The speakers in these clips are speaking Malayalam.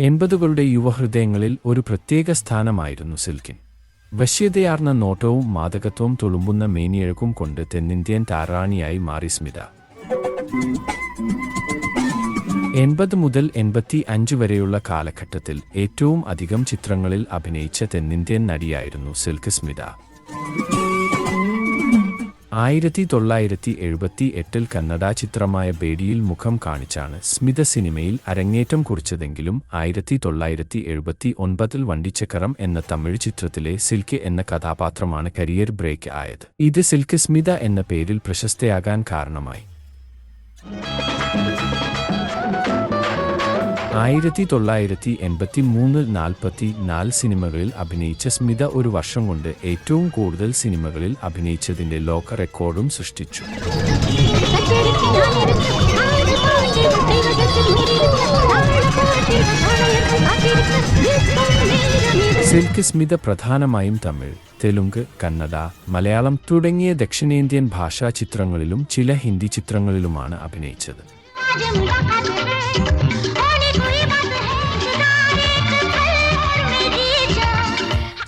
എൺപതുകളുടെ യുവഹൃദയങ്ങളിൽ ഒരു പ്രത്യേക സ്ഥാനമായിരുന്നു സിൽക്കിൻ. വശ്യതയാർന്ന നോട്ടവും മാതകത്വവും തുളുമ്പുന്ന മേനിയഴക്കും കൊണ്ട് തെന്നിന്ത്യൻ താരാണിയായി മാറി സ്മിത. എൺപത് മുതൽ എൺപത്തി അഞ്ച് വരെയുള്ള കാലഘട്ടത്തിൽ ഏറ്റവും അധികം ചിത്രങ്ങളിൽ അഭിനയിച്ച തെന്നിന്ത്യൻ നടിയായിരുന്നു സിൽക്ക് സ്മിത. ആയിരത്തി തൊള്ളായിരത്തി എഴുപത്തി എട്ടിൽ കന്നഡ ചിത്രമായ ബേഡിയിൽ മുഖം കാണിച്ചാണ് സ്മിത സിനിമയിൽ അരങ്ങേറ്റം കുറിച്ചതെങ്കിലും ആയിരത്തി തൊള്ളായിരത്തി എഴുപത്തി ഒൻപതിൽ വണ്ടിച്ചക്കരം എന്ന തമിഴ് ചിത്രത്തിലെ സിൽക്ക് എന്ന കഥാപാത്രമാണ് കരിയർ ബ്രേക്ക് ആയത്. ഇത് സിൽക്ക് സ്മിത എന്ന പേരിൽ പ്രശസ്തയാകാൻ കാരണമായി. ആയിരത്തി തൊള്ളായിരത്തി എൺപത്തി മൂന്നിൽ നാൽപ്പത്തി നാല് സിനിമകളിൽ അഭിനയിച്ച സ്മിത ഒരു വർഷം കൊണ്ട് ഏറ്റവും കൂടുതൽ സിനിമകളിൽ അഭിനയിച്ചതിന്റെ ലോക റെക്കോർഡും സൃഷ്ടിച്ചു. സിൽക്ക് സ്മിത പ്രധാനമായും തമിഴ് തെലുങ്ക് കന്നഡ മലയാളം തുടങ്ങിയ ദക്ഷിണേന്ത്യൻ ഭാഷാ ചിത്രങ്ങളിലും ചില ഹിന്ദി ചിത്രങ്ങളിലുമാണ് അഭിനയിച്ചത്.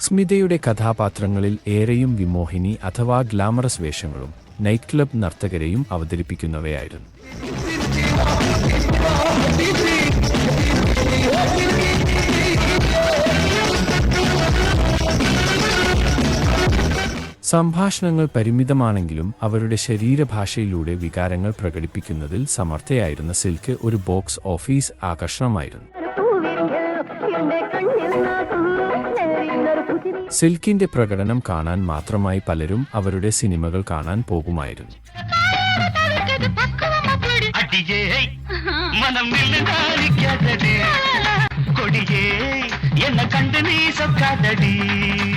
സ്മിതയുടെ കഥാപാത്രങ്ങളിൽ ഏറെയും വിമോഹിനി അഥവാ ഗ്ലാമറസ് വേഷങ്ങളും നൈറ്റ് ക്ലബ് നർത്തകരെയും അവതരിപ്പിക്കുന്നവയായിരുന്നു. സംഭാഷണങ്ങൾ പരിമിതമാണെങ്കിലും അവരുടെ ശരീരഭാഷയിലൂടെ വികാരങ്ങൾ പ്രകടിപ്പിക്കുന്നതിൽ സമർത്ഥയായിരുന്ന സിൽക്ക് ഒരു ബോക്സ് ഓഫീസ് ആകർഷണമായിരുന്നു. സിൽക്കിന്റെ പ്രകടനം കാണാൻ മാത്രമായി പലരും അവരുടെ സിനിമകൾ കാണാൻ പോകുമായിരുന്നു.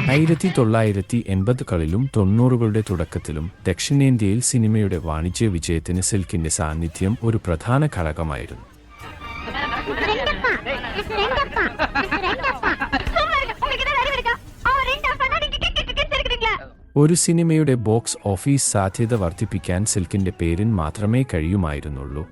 ആയിരത്തി തൊള്ളായിരത്തി എൺപതുകളിലും തൊണ്ണൂറുകളുടെ തുടക്കത്തിലും ദക്ഷിണേന്ത്യയിൽ സിനിമയുടെ വാണിജ്യ വിജയത്തിന് സിൽക്കിന്റെ സാന്നിധ്യം ഒരു പ്രധാന ഘടകമായിരുന്നു. ഒരു സിനിമയുടെ ബോക്സ് ഓഫീസ് സാധ്യത വർദ്ധിപ്പിക്കാൻ സിൽക്കിന്റെ പേരിന് മാത്രമേ കഴിയുമായിരുന്നുള്ളൂ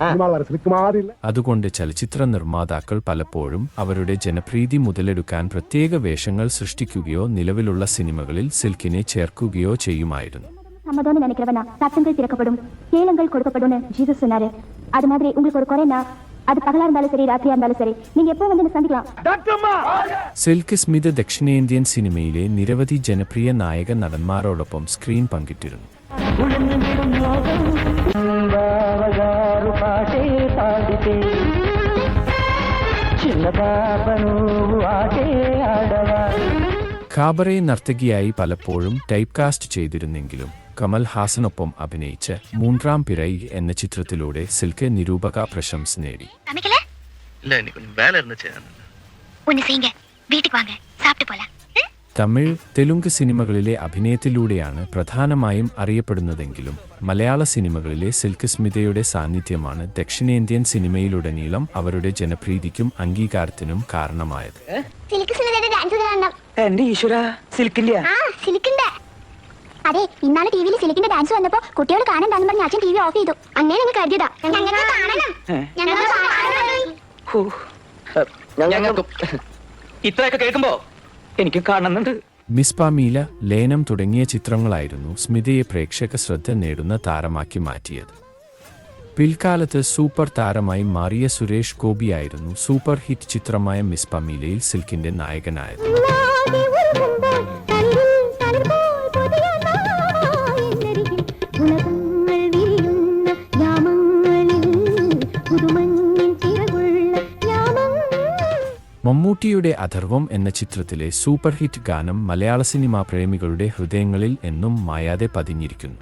சினிமாவில் வர சிலுக்கு மாதிரி இல்ல അതുകൊണ്ട് ചലച്ചിത്ര നിർമ്മാതാക്കൾ പലപ്പോഴും അവരുടെ ജനപ്രീതി മുതലെടുക്കാൻ പ്രത്യേക വേഷങ്ങൾ സൃഷ്ടിക്കുകയോ നിലവിലുള്ള സിനിമകളിൽ സിൽക്കിനെ ചേർക്കുകയോ ചെയ്യുമായിരുന്നു சம்மதம்னு நினைக்கிறவனா சத்தங்கள் திறக்கப்படும் கேளுங்கள் கொடுக்கப்படும்னு ஜீசஸ் சொன்னாரு அது மாதிரி உங்களுக்கு ஒரு குறைனா அது பகலா இருந்தாலும் சரி ராத்திரியா இருந்தாலும் சரி நீங்க எப்போ സിൽക്ക് സ്മിത ദക്ഷിണേന്ത്യൻ സിനിമയിലെ നിരവധി ജനപ്രിയ നായക നടന്മാരോടൊപ്പം സ്ക്രീൻ പങ്കിട്ടിരുന്നു. ഖാബറെ നർത്തകിയായി പലപ്പോഴും ടൈപ്പ് കാസ്റ്റ് ചെയ്തിരുന്നെങ്കിലും കമൽ ഹാസനൊപ്പം അഭിനയിച്ച് മൂന്നാം പിറൈ എന്ന ചിത്രത്തിലൂടെ സിൽക്ക് നിരൂപക പ്രശംസ നേടി. തമിഴ് തെലുങ്ക് സിനിമകളിലെ അഭിനയത്തിലൂടെയാണ് പ്രധാനമായും അറിയപ്പെടുന്നതെങ്കിലും മലയാള സിനിമകളിലെ സിൽക്ക് സ്മിതയുടെ സാന്നിധ്യമാണ് ദക്ഷിണേന്ത്യൻ സിനിമയിലുടനീളം അവരുടെ ജനപ്രീതിക്കും അംഗീകാരത്തിനും കാരണമായത്. സിൽക്ക് അതെ ഇന്നാണ് ടിവിയിൽ സിലിക്കിന്റെ ഡാൻസ് വന്നപ്പോ കുട്ടികൾ കാണണ്ടെന്ന് പറഞ്ഞ് അച്ഛൻ ടി വി ഓഫ് ചെയ്തു. അങ്ങനെ ഞങ്ങൾ കരുതിയതാ. ഇത്രയൊക്കെ കേൾക്കുമ്പോ എനിക്ക് കാണുന്നുണ്ട് മിസ് പാമീല ലേനം തുടങ്ങിയ ചിത്രങ്ങളായിരുന്നു സ്മിതയെ പ്രേക്ഷക ശ്രദ്ധ നേടുന്ന താരമാക്കി മാറ്റിയത്. പിൽക്കാലത്ത് സൂപ്പർ താരമായി മാറിയ സുരേഷ് ഗോപിയായിരുന്നു സൂപ്പർ ഹിറ്റ് ചിത്രമായ മിസ് മീലയിൽ സിൽക്കിന്റെ നായകനായത്. മമ്മൂട്ടിയുടെ അധർവം എന്ന ചിത്രത്തിലെ സൂപ്പർ ഹിറ്റ് ഗാനം മലയാള സിനിമാ പ്രേമികളുടെ ഹൃദയങ്ങളിൽ എന്നും മായാതെ പതിഞ്ഞിരിക്കുന്നു.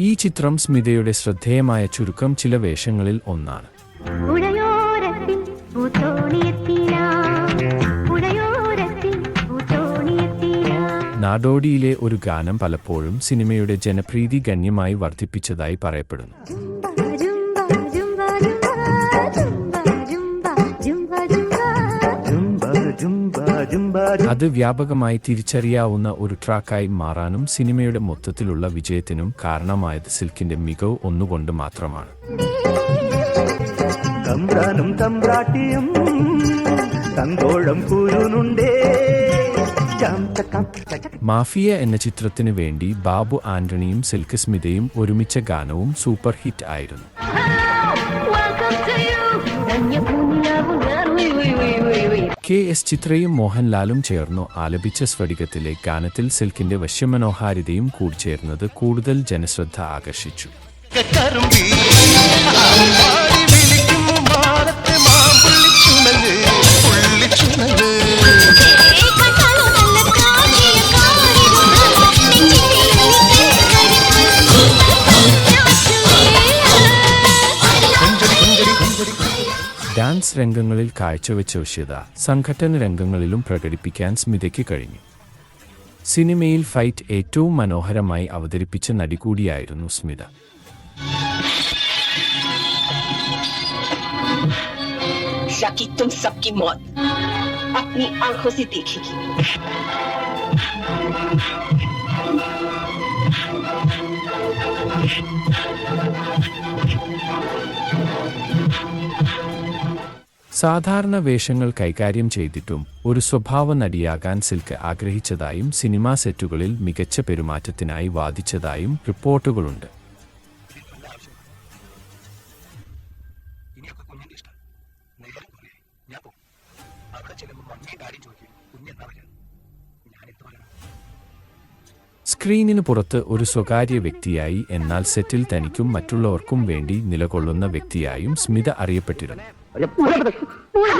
ഈ ചിത്രം സ്മിതയുടെ ശ്രദ്ധേയമായ ചുരുക്കം ചില വേഷങ്ങളിൽ ഒന്നാണ്. നാടോടിയിലെ ഒരു ഗാനം പലപ്പോഴും സിനിമയുടെ ജനപ്രീതി ഗണ്യമായി വർദ്ധിപ്പിച്ചതായി പറയപ്പെടുന്നു. അത് വ്യാപകമായി തിരിച്ചറിയാവുന്ന ഒരു ട്രാക്കായി മാറാനും സിനിമയുടെ മൊത്തത്തിലുള്ള വിജയത്തിനും കാരണമായത് സിൽക്കിന്റെ മികവ് ഒന്നുകൊണ്ട് മാത്രമാണ്. തമ്പ്രാനും തമ്പ്രാട്ടിയും തങ്കോളം കൂരുന്നുണ്ടേ മാഫിയ എന്ന ചിത്രത്തിന് വേണ്ടി ബാബു ആന്റണിയും സിൽക്ക് സ്മിതയും ഒരുമിച്ച ഗാനവും സൂപ്പർ ഹിറ്റ് ആയിരുന്നു. കെ എസ് ചിത്രയും മോഹൻലാലും ചേർന്നു ആലപിച്ച സ്ഫടികത്തിലെ ഗാനത്തിൽ സിൽക്കിന്റെ വശ്യമനോഹാരിതയും കൂടിച്ചേർന്നത് കൂടുതൽ ജനശ്രദ്ധ ആകർഷിച്ചു. ഡാൻസ് രംഗങ്ങളിൽ കാഴ്ചവെച്ച വശ്യത സംഘട്ടന രംഗങ്ങളിലും പ്രകടിപ്പിക്കാൻ സ്മിതയ്ക്ക് കഴിഞ്ഞു സിനിമയിൽ ഫൈറ്റ് ഏറ്റവും മനോഹരമായി അവതരിപ്പിച്ച നടി കൂടിയായിരുന്നു സ്മിത जाकी तुम सबकी मौत अपनी आंखों से देखेगी സാധാരണ വേഷങ്ങൾ കൈകാര്യം ചെയ്തിട്ടും ഒരു സ്വഭാവ നടിയാകാൻ സിൽക്ക് ആഗ്രഹിച്ചതായും സിനിമാ സെറ്റുകളിൽ മികച്ച പെരുമാറ്റത്തിനായി വാദിച്ചതായും റിപ്പോർട്ടുകളുണ്ട്. സ്ക്രീനിന് പുറത്ത് ഒരു സ്വകാര്യ വ്യക്തിയായി എന്നാൽ സെറ്റിൽ തനിക്കും മറ്റുള്ളവർക്കും വേണ്ടി നിലകൊള്ളുന്ന വ്യക്തിയായും സ്മിത അറിയപ്പെട്ടിരുന്നു.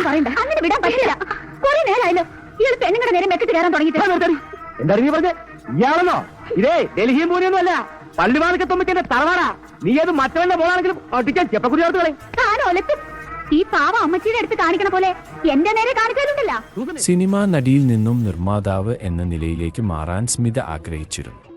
പറയണ്ട. അങ്ങനെ വിടാൻ പറ്റില്ല. കുറെ നേരമായല്ലോ ഇയാൾ പെണ്ണുങ്ങളുടെ നേരെ മെക്കിട്ട് കയറാൻ തുടങ്ങിയിട്ട്. എന്താ നീ പറഞ്ഞേ? ഇയാളെന്നോ? ഇതേ ഡൽഹിയും പൂനെയൊന്നും അല്ല. തുമ്പിക്കന്റെ തറവാടാ. നീ അത് മറ്റവന്റെ പോലാണെങ്കിലും ഒട്ടിക്കാൻ ചെപ്പക്കുടി ചേർത്ത് കളയും. ഈ പാവ അമ്മച്ചിയുടെ അടുത്ത് കാണിക്കണ പോലെ എന്റെ നേരെ കാണിക്കാറുണ്ടല്ലോ. സിനിമാ നടിയിൽ നിന്നും നിർമ്മാതാവ് എന്ന നിലയിലേക്ക് മാറാൻ സ്മിത ആഗ്രഹിച്ചിരുന്നു.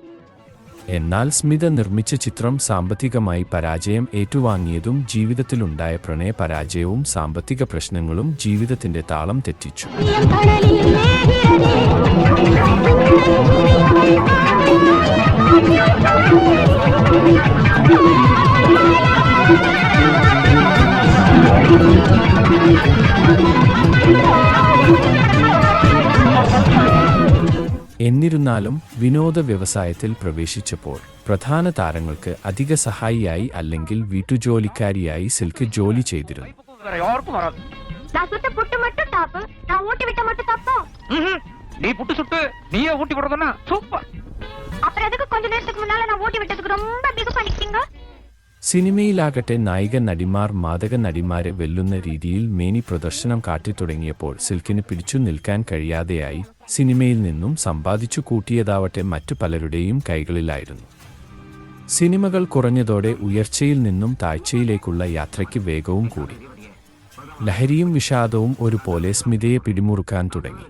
എന്നാൽ സ്മിത നിർമ്മിച്ച ചിത്രം സാമ്പത്തികമായി പരാജയം ഏറ്റുവാങ്ങിയതും ജീവിതത്തിലുണ്ടായ പ്രണയ പരാജയവും സാമ്പത്തിക പ്രശ്നങ്ങളും ജീവിതത്തിന്റെ താളം തെറ്റിച്ചു. എന്നിരുന്നാലും വിനോദ വ്യവസായത്തിൽ പ്രവേശിച്ചപ്പോൾ പ്രധാന താരങ്ങൾക്ക് അധിക സഹായിയായി അല്ലെങ്കിൽ വീട്ടുജോലിക്കാരിയായി സിൽക്ക് ജോലി ചെയ്തിരുന്നു நான் சுட்ட புட்டு மட்டும் டாப்பு நான் ஊட்டி விட்ட மட்டும் தப்போ நீ புட்டு சுட்டு நீயே ஊட்டி கொடுத்தனா சூப்பர் அப்புறம் எதுக்கு கொஞ்ச நேரத்துக்கு முன்னால நான் ஊட்டி விட்டதுக்கு ரொம்ப பிகு பண்ணிக்கிட்டீங்க സിനിമയിലാകട്ടെ നായിക നടിമാർ മാതക നടിമാരെ വെല്ലുന്ന രീതിയിൽ മേനി പ്രദർശനം കാട്ടിത്തുടങ്ങിയപ്പോൾ സിൽക്കിന് പിടിച്ചു നിൽക്കാൻ കഴിയാതെയായി സിനിമയിൽ നിന്നും സമ്പാദിച്ചു കൂട്ടിയതാവട്ടെ മറ്റു പലരുടെയും കൈകളിലായിരുന്നു. സിനിമകൾ കുറഞ്ഞതോടെ ഉയർച്ചയിൽ നിന്നും താഴ്ചയിലേക്കുള്ള യാത്രയ്ക്ക് വേഗവും കൂടി. ലഹരിയും വിഷാദവും ഒരുപോലെ സ്മിതയെ പിടിമുറുക്കാൻ തുടങ്ങി.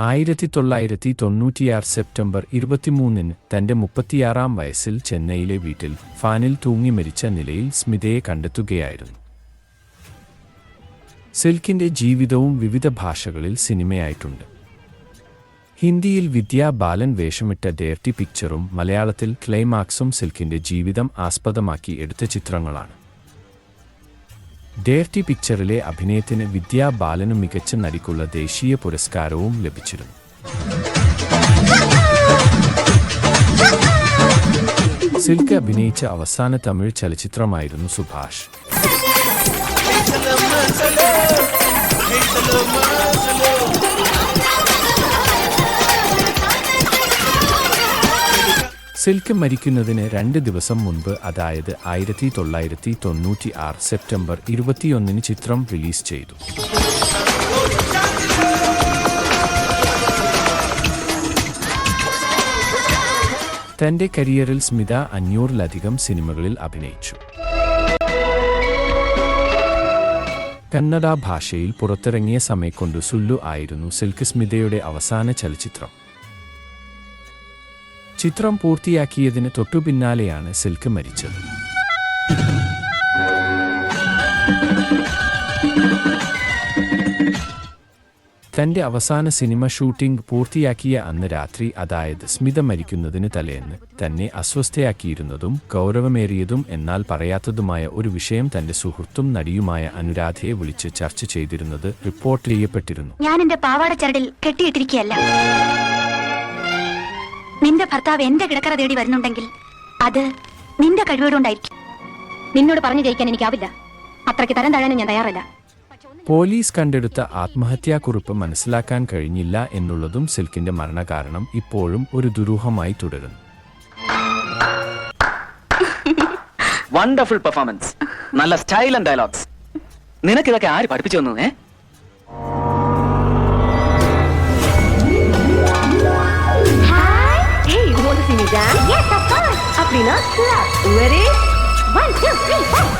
ആയിരത്തി തൊള്ളായിരത്തി തൊണ്ണൂറ്റിയാറ് സെപ്റ്റംബർ ഇരുപത്തിമൂന്നിന് തന്റെ മുപ്പത്തിയാറാം വയസ്സിൽ ചെന്നൈയിലെ വീട്ടിൽ ഫാനിൽ തൂങ്ങി മരിച്ച നിലയിൽ സ്മിതയെ കണ്ടെത്തുകയായിരുന്നു. സിൽക്കിന്റെ ജീവിതവും വിവിധ ഭാഷകളിൽ സിനിമയായിട്ടുണ്ട്. ഹിന്ദിയിൽ വിദ്യാ ബാലൻ വേഷമിട്ട ഡേർട്ടി പിക്ചറും മലയാളത്തിൽ ക്ലൈമാക്സും സിൽക്കിന്റെ ജീവിതം ആസ്പദമാക്കി എടുത്ത ചിത്രങ്ങളാണ്. ഡേർട്ടി പിക്ചറിലെ അഭിനയത്തിന് വിദ്യാ ബാലനും മികച്ച നടിക്കുള്ള ദേശീയ പുരസ്കാരവും ലഭിച്ചിരുന്നു സിൽക്ക് അഭിനയിച്ച അവസാന തമിഴ് ചലച്ചിത്രമായിരുന്നു സുഭാഷ് സിൽക്ക് മരിക്കുന്നതിന് രണ്ട് ദിവസം മുൻപ് അതായത് ആയിരത്തി തൊള്ളായിരത്തി തൊണ്ണൂറ്റി ആറ് സെപ്റ്റംബർ ഇരുപത്തിയൊന്നിന് ചിത്രം റിലീസ് ചെയ്തു. തന്റെ കരിയറിൽ സ്മിത അഞ്ഞൂറിലധികം സിനിമകളിൽ അഭിനയിച്ചു. കന്നഡ ഭാഷയിൽ പുറത്തിറങ്ങിയ സമയക്കൊണ്ടു സുല്ലു ആയിരുന്നു സിൽക്ക് സ്മിതയുടെ അവസാന ചലച്ചിത്രം. ചിത്രം പൂർത്തിയാക്കിയതിന് തൊട്ടുപിന്നാലെയാണ് സിൽക്ക് മരിച്ചത്. തന്റെ അവസാന സിനിമ ഷൂട്ടിംഗ് പൂർത്തിയാക്കിയ അന്ന് രാത്രി അതായത് സ്മിത മരിക്കുന്നതിന് തലേന്ന് തന്നെ അസ്വസ്ഥയാക്കിയിരുന്നതും ഗൗരവമേറിയതും എന്നാൽ പറയാത്തതുമായ ഒരു വിഷയം തന്റെ സുഹൃത്തും നടിയുമായ അനുരാധയെ വിളിച്ച് ചർച്ച ചെയ്തിരുന്നത് റിപ്പോർട്ട് ചെയ്യപ്പെട്ടിരുന്നു. ഞാൻ എന്റെ പാവാട ചരടിൽ കെട്ടിയിട്ടിരിക്കുകയല്ല. നിന്റെ ഭർത്താവ് എന്റെ കിടക്കറ തേടി വരുന്നുണ്ടെങ്കിൽ അത് നിന്റെ കഴിവുകൊണ്ടായിരിക്കും നിന്നോട് പറഞ്ഞു ജയിക്കാൻ എനിക്കാവില്ല. അത്രയ്ക്ക് തരം താഴാനും ഞാൻ തയ്യാറല്ല. പോലീസ് കണ്ടെടുത്ത ആത്മഹത്യാ കുറിപ്പ് മനസ്സിലാക്കാൻ കഴിഞ്ഞില്ല എന്നുള്ളതും സിൽക്കിന്റെ മരണകാരണം ഇപ്പോഴും ഒരു ദുരൂഹമായി തുടരുന്നു. വണ്ടർഫുൾ പെർഫോമൻസ് നല്ല സ്റ്റൈൽ ആൻഡ് ഡയലോഗ്സ് നിനക്കിതൊക്കെ ആര് പഠിപ്പിച്ചു തന്നു ഏ? அப்படின்னா ஒரே ஒன் டூ த்ரீ ஃபோர்